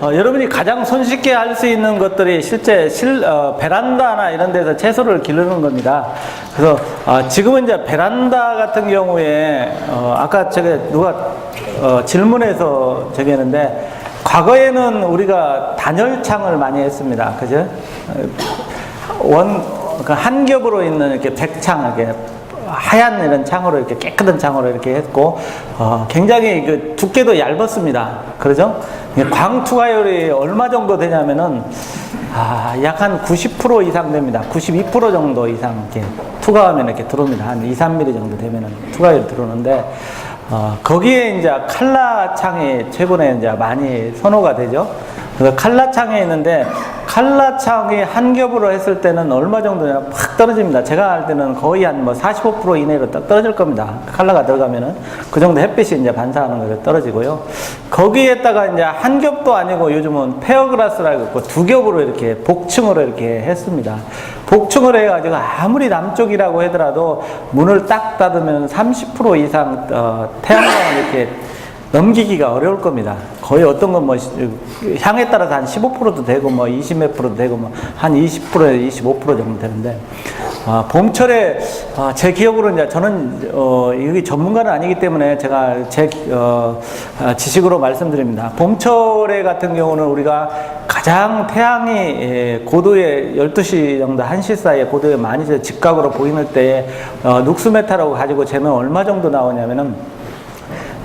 어, 여러분이 가장 손쉽게 할 수 있는 것들이 실제 실, 어, 베란다나 이런 데서 채소를 기르는 겁니다. 그래서 어, 지금은 이제 베란다 같은 경우에 어, 아까 제가 누가 어, 질문해서 저기 했는데 과거에는 우리가 단열창을 많이 했습니다. 그죠? 어, 원, 그한 겹으로 있는 이렇게 백창, 이렇게 하얀 이런 창으로 이렇게 깨끗한 창으로 이렇게 했고 어, 굉장히 그 두께도 얇았습니다. 그러죠? 광투가율이 얼마 정도 되냐면은 아, 약 한 90% 이상 됩니다. 92% 정도 이상 이렇게 투과하면 이렇게 들어옵니다. 한 2, 3mm 정도 되면은 투과율 들어오는데 어, 거기에 이제 칼라 창이 최근에 이제 많이 선호가 되죠. 그래서 칼라 창에 있는데 칼라 창이 한 겹으로 했을 때는 얼마 정도냐 팍 떨어집니다. 제가 할 때는 거의 한 뭐 45% 이내로 딱 떨어질 겁니다. 칼라가 들어가면은 그 정도 햇빛이 이제 반사하는 거죠. 떨어지고요. 거기에다가 이제 한 겹도 아니고 요즘은 페어그라스라고 있고 두 겹으로 이렇게 복층으로 이렇게 했습니다. 복층을 해가지고 아무리 남쪽이라고 하더라도 문을 딱 닫으면 30% 이상 어, 태양광을 이렇게 넘기기가 어려울 겁니다. 거의 어떤 건 뭐 향에 따라서 한 15%도 되고 뭐 20몇 프로도 되고 뭐 한 20% 25% 정도 되는데 아, 봄철에 아, 제 기억으로 이제 저는 어, 여기 전문가는 아니기 때문에 제가 제 어, 아, 지식으로 말씀드립니다. 봄철에 같은 경우는 우리가 가장 태양이 예, 고도에 12시 정도 1시 사이에 고도에 많이 직각으로 보이는 때에 어, 눅스메타라고 가지고 재면 얼마 정도 나오냐면은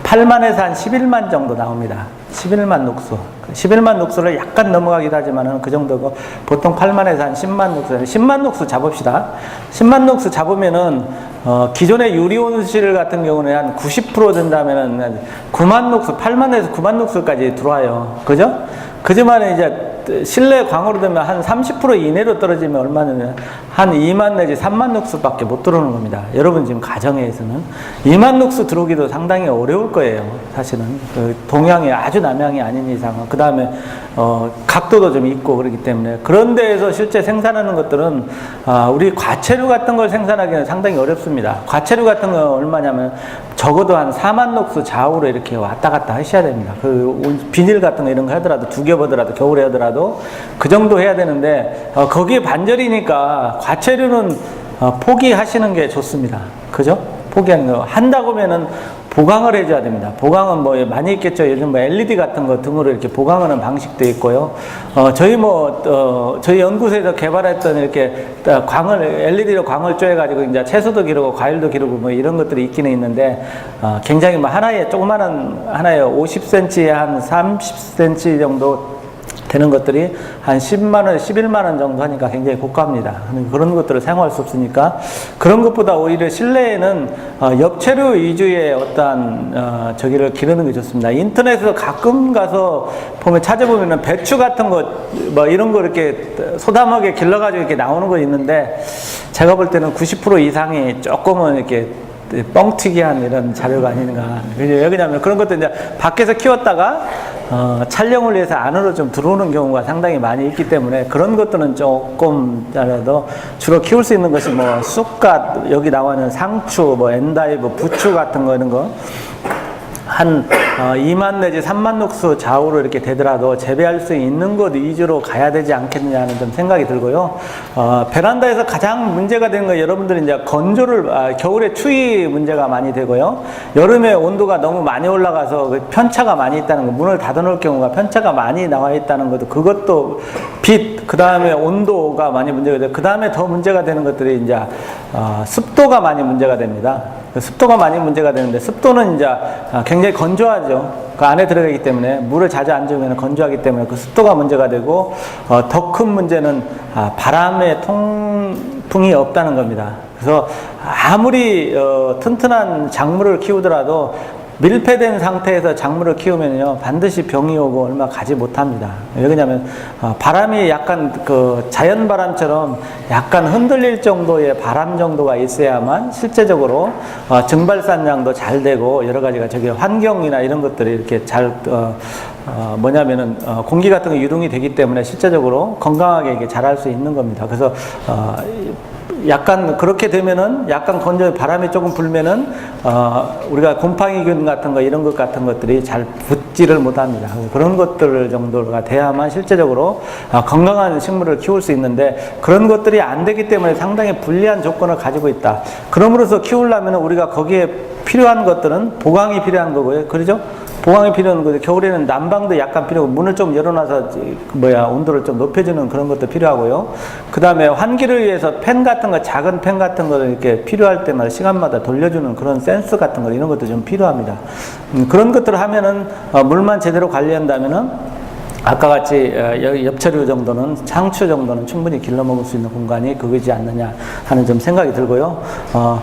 8만에서 한 11만 정도 나옵니다. 11만 녹수. 11만 녹수를 약간 넘어가기도 하지만은 그 정도고 보통 8만에서 한 10만 녹수. 10만 녹수 잡읍시다. 10만 녹수 잡으면은 어, 기존의 유리온실 같은 경우는 한 90% 된다면은 9만 녹수, 8만에서 9만 녹수까지 들어와요. 그죠? 그지만 이제 실내 광으로 되면 한 30% 이내로 떨어지면 얼마냐면 한 2만 내지 3만 룩스밖에 못 들어오는 겁니다. 여러분 지금 가정에서는 2만 룩스 들어오기도 상당히 어려울 거예요. 사실은 그 동양이 아주 남양이 아닌 이상은 그 다음에 어, 각도도 좀 있고 그렇기 때문에 그런 데에서 실제 생산하는 것들은 아, 우리 과체류 같은 걸 생산하기는 상당히 어렵습니다. 과체류 같은 건 얼마냐면 적어도 한 4만 녹수 좌우로 이렇게 왔다 갔다 하셔야 됩니다. 그 비닐 같은 거 이런 거 하더라도 두 겹 하더라도 겨울에 하더라도 그 정도 해야 되는데 어, 거기에 반절이니까 과체류는 어, 포기하시는 게 좋습니다. 그죠? 포기하는 거 한다고 하면은 보강을 해줘야 됩니다. 보강은 뭐 많이 있겠죠. 요즘 뭐 LED 같은 거 등으로 이렇게 보강하는 방식도 있고요. 어, 저희 뭐, 어, 저희 연구소에서 개발했던 이렇게 광을, LED로 광을 쪼여가지고 이제 채소도 기르고 과일도 기르고 뭐 이런 것들이 있기는 있는데, 어, 굉장히 뭐 하나에 조그마한 하나에 50cm에 한 30cm 정도 되는 것들이 한 10만 원, 11만 원 정도 하니까 굉장히 고가입니다. 그런 것들을 사용할 수 없으니까 그런 것보다 오히려 실내에는 어, 엽채류 위주의 어떠한 어, 저기를 기르는 게 좋습니다. 인터넷에서 가끔 가서 보면 찾아보면은 배추 같은 거뭐 이런 거 이렇게 소담하게 길러가지고 이렇게 나오는 거 있는데 제가 볼 때는 90% 이상이 조금은 이렇게 뻥튀기한 이런 자료가 아닌가. 왜냐하면 그런 것도 이제 밖에서 키웠다가 어, 촬영을 위해서 안으로 좀 들어오는 경우가 상당히 많이 있기 때문에 그런 것들은 조금이라도 주로 키울 수 있는 것이 뭐 쑥갓 여기 나와 있는 상추, 뭐 엔다이브, 부추 같은 거 이런 거. 한 어, 2만 내지 3만 녹수 좌우로 이렇게 되더라도 재배할 수 있는 것 위주로 가야 되지 않겠느냐는 좀 생각이 들고요. 어, 베란다에서 가장 문제가 되는 거 여러분들이 이제 건조를 아, 겨울에 추위 문제가 많이 되고요. 여름에 온도가 너무 많이 올라가서 그 편차가 많이 있다는 거 문을 닫아 놓을 경우가 편차가 많이 나와 있다는 것도 그것도 빛그 다음에 온도가 많이 문제가 되고 그 다음에 더 문제가 되는 것들이 이제 어, 습도가 많이 문제가 됩니다. 그 습도가 많이 문제가 되는데 습도는 이제 아, 굉장히 건조하죠. 그 안에 들어가기 때문에 물을 자주 안 주면 건조하기 때문에 그 습도가 문제가 되고 어, 더 큰 문제는 아, 바람의 통풍이 없다는 겁니다. 그래서 아무리 어, 튼튼한 작물을 키우더라도 밀폐된 상태에서 작물을 키우면요 반드시 병이 오고 얼마 가지 못합니다. 왜냐하면 어, 바람이 약간 그 자연 바람처럼 약간 흔들릴 정도의 바람 정도가 있어야만 실제적으로 어, 증발산량도 잘 되고 여러 가지가 저기 환경이나 이런 것들이 이렇게 잘 어, 어, 뭐냐면은 어, 공기 같은 거 유동이 되기 때문에 실제적으로 건강하게 이게 자랄 수 있는 겁니다. 그래서 어, 약간 그렇게 되면은 약간 건조 바람이 조금 불면은 어, 우리가 곰팡이균 같은 거 이런 것 같은 것들이 잘 붙지를 못합니다. 그런 것들 정도가 돼야만 실제적으로 아, 건강한 식물을 키울 수 있는데 그런 것들이 안 되기 때문에 상당히 불리한 조건을 가지고 있다. 그럼으로써 키우려면 우리가 거기에 필요한 것들은 보강이 필요한 거고요. 그러죠? 보강이 필요한 거죠. 겨울에는 난방도 약간 필요하고 문을 좀 열어놔서 그 뭐야 온도를 좀 높여주는 그런 것도 필요하고요. 그 다음에 환기를 위해서 팬 같은 거 작은 팬 같은 거를 이렇게 필요할 때마다 시간마다 돌려주는 그런 센스 같은 거 이런 것도 좀 필요합니다. 음, 그런 것들을 하면은 어, 물만 제대로 관리한다면은 아까 같이 어, 여- 엽처류 정도는 상추 정도는 충분히 길러 먹을 수 있는 공간이 그거지 않느냐 하는 좀 생각이 들고요. 어,